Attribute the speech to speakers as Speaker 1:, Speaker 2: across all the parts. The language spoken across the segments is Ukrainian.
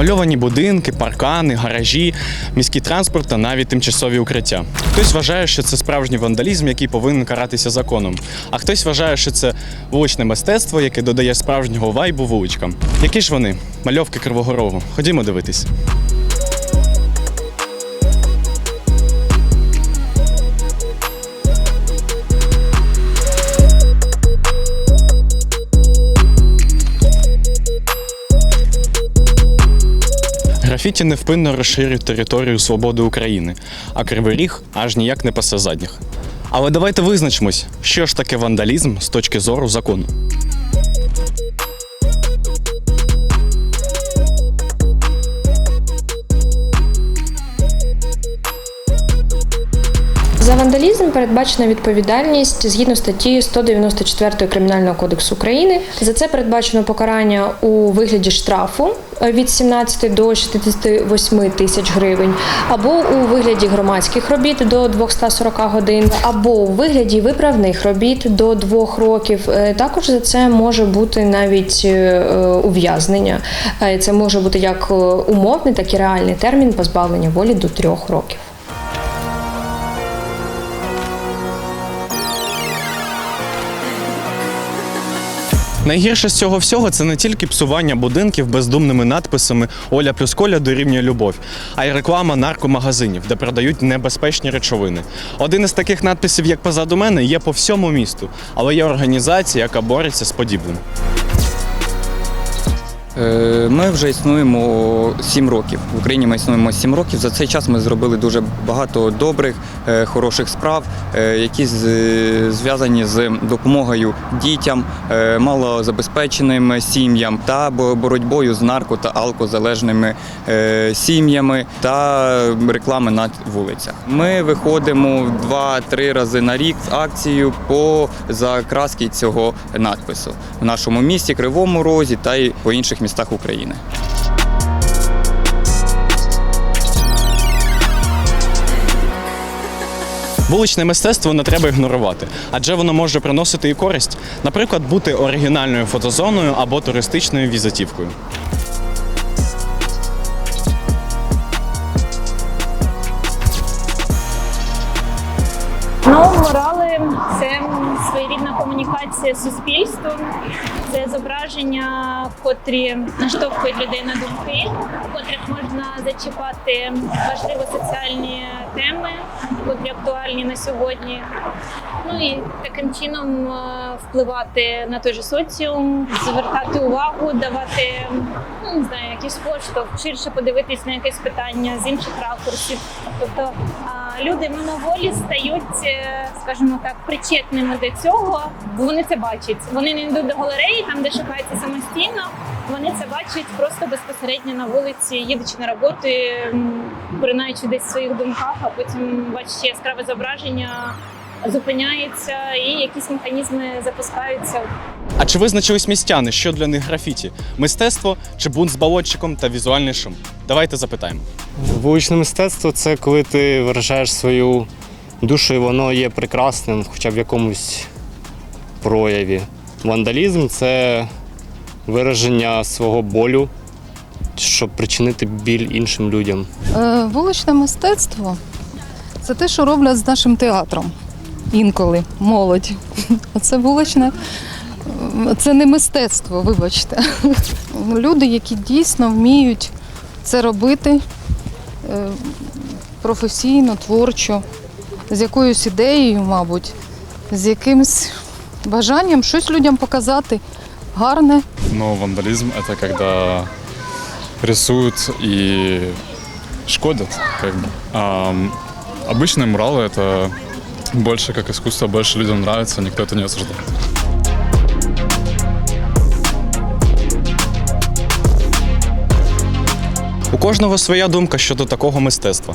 Speaker 1: Намальовані будинки, паркани, гаражі, міський транспорт та навіть тимчасові укриття. Хтось вважає, що це справжній вандалізм, який повинен каратися законом. А хтось вважає, що це вуличне мистецтво, яке додає справжнього вайбу вуличкам. Які ж вони? Мальовки Кривого Рогу. Ходімо дивитись. Графіті невпинно розширюють територію свободи України, а Кривий Ріг аж ніяк не пасе задніх. Але давайте визначимось, що ж таке вандалізм з точки зору закону.
Speaker 2: Вандалізм передбачена відповідальність згідно статті 194 Кримінального кодексу України. За це передбачено покарання у вигляді штрафу від 17 до 68 тисяч гривень, або у вигляді громадських робіт до 240 годин, або у вигляді виправних робіт до 2 років. Е, Також за це може бути навіть е, ув'язнення. Е, Це може бути як умовний, так і реальний термін позбавлення волі до 3 років.
Speaker 1: Найгірше з цього всього це не тільки псування будинків бездумними надписами Оля плюс Коля дорівнює любов, а й реклама наркомагазинів, де продають небезпечні речовини. Один із таких надписів, як позаду мене, є по всьому місту, але є організація, яка бореться з подібним.
Speaker 3: Е, Ми вже існуємо 7 років. В Україні ми існуємо 7 років. За цей час ми зробили дуже багато добрих, е, хороших справ, е, які зв'язані з допомогою дітям, малозабезпеченим сім'ям та боротьбою з нарко та алкозалежними сім'ями та реклами на вулицях. Ми виходимо 2-3 рази на рік з акцією по закраски цього надпису в нашому місті, Кривому Розі та й по інших містах України.
Speaker 1: Вуличне мистецтво не треба ігнорувати, адже воно може приносити і користь, наприклад, бути оригінальною фотозоною або туристичною візитівкою.
Speaker 4: Ну, своєрідна комунікація з суспільством, це зображення, котрі наштовхують людей на думки, в котрих можна зачіпати важливі соціальні теми, котрі актуальні на сьогодні. Ну і таким чином е, впливати на той же соціум, звертати увагу, давати ну, не знаю, якийсь поштовх, ширше подивитись на якесь питання з інших ракурсів. Тобто люди мимоволі стають, е, скажімо так, причетними до цього, бо вони це бачать. Вони не йдуть до галереї, там де шукаються самостійно. Вони це бачать просто безпосередньо на вулиці, їдучи на роботу, поринаючи десь в своїх думках, а потім бачачи яскраве зображення, зупиняється і якісь механізми запускаються.
Speaker 1: А чи визначились містяни, що для них графіті? Мистецтво чи бунт з балотчиком та візуальний шум? Давайте запитаємо.
Speaker 5: Вуличне мистецтво це коли ти виражаєш свою душу, і воно є прекрасним, хоча б в якомусь прояві. Вандалізм це вираження свого болю, щоб причинити біль іншим людям.
Speaker 6: Е, Вуличне мистецтво це те, що роблять з нашим театром інколи молодь. А це вуличне, е, це не мистецтво, вибачте. Люди, які дійсно вміють це робити е, професійно, творчо, з якоюсь ідеєю, мабуть, з якимось бажанням щось людям показати гарне.
Speaker 7: Но вандализм это когда рисуют и шкодят. Как бы. А м, обычные муралы это больше как искусство, больше людям нравится, никто это не осуждает.
Speaker 1: У кожного своя думка щодо такого мистецтва.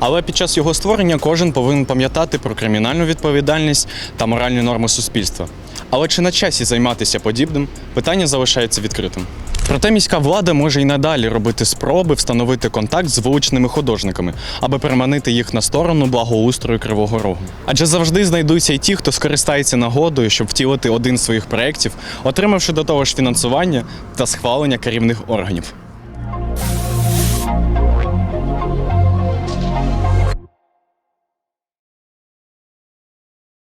Speaker 1: Але під час його створення кожен повинен пам'ятати про кримінальну відповідальність та моральні норми суспільства. Але чи на часі займатися подібним, питання залишається відкритим. Проте міська влада може і надалі робити спроби встановити контакт з вуличними художниками, аби переманити їх на сторону благоустрою Кривого Рогу. Адже завжди знайдуться й ті, хто скористається нагодою, щоб втілити один з своїх проєктів, отримавши до того ж фінансування та схвалення керівних органів.